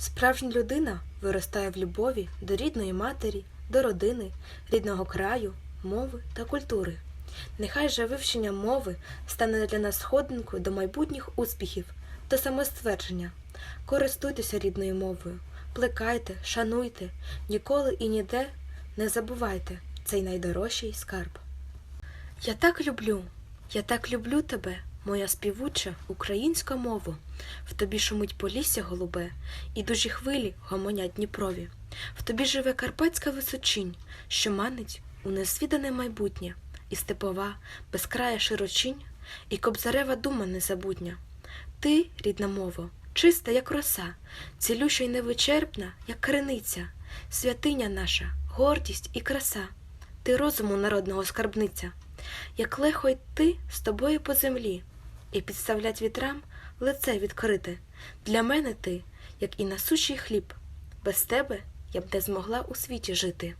Справжня людина виростає в любові до рідної матері, до родини, рідного краю, мови та культури. Нехай же вивчення мови стане для нас сходинкою до майбутніх успіхів та самоствердження. Користуйтеся рідною мовою, плекайте, шануйте, ніколи і ніде не забувайте цей найдорожчий скарб. Я так люблю, я так люблю тебе, моя співуча українська мова. В тобі шумить полісся голубе, і дужі хвилі гомонять Дніпрові. В тобі живе карпатська височинь, що манить у незвідане майбутнє, і степова, безкрая широчинь, і кобзарева дума незабутня. Ти, рідна мова, чиста, як роса, цілюща й невичерпна, як криниця, святиня наша, гордість і краса, ти розуму народного скарбниця, як легко йти з тобою по землі, і підставлять вітрам лице відкрите. Для мене ти, як і насущий хліб, без тебе я б не змогла у світі жити.